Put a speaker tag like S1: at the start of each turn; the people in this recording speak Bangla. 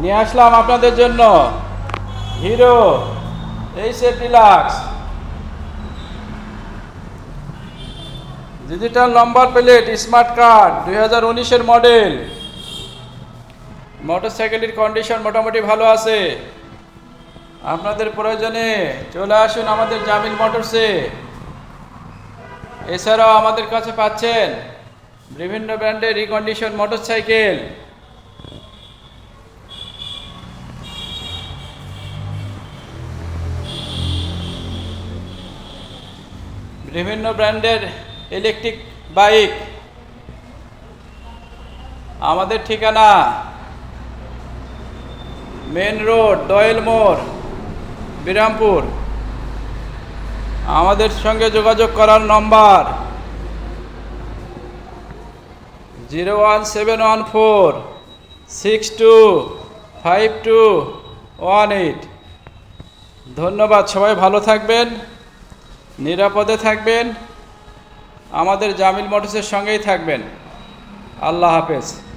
S1: নিয়ে আসলাম আপনাদের জন্য। Hero H F deluxe digital number plate smart card দুই হাজার উনিশের মডেল মোটরসাইকেলের কন্ডিশন মোটামুটি ভালো আছে। আপনাদের প্রয়োজনে চলে আসুন আমাদের জামিল মোটরসে। এছাড়াও আমাদের কাছে পাচ্ছেন বিভিন্ন ব্র্যান্ডের রিকন্ডিশন মোটরসাইকেল বিভিন্ন ব্র্যান্ডের ইলেকট্রিক বাইক আমাদের ঠিকানা মেন রোড ডয়েল মোড় বিরামপুর আমাদের সঙ্গে যোগাযোগ করার number zero one seven one four six two five two one eight ধন্যবাদ, সবাই ভালো থাকবেন। নিরাপদে থাকবেন। আমাদের জামিল মোটরসের সঙ্গেই থাকবেন। আল্লাহ হাফেজ।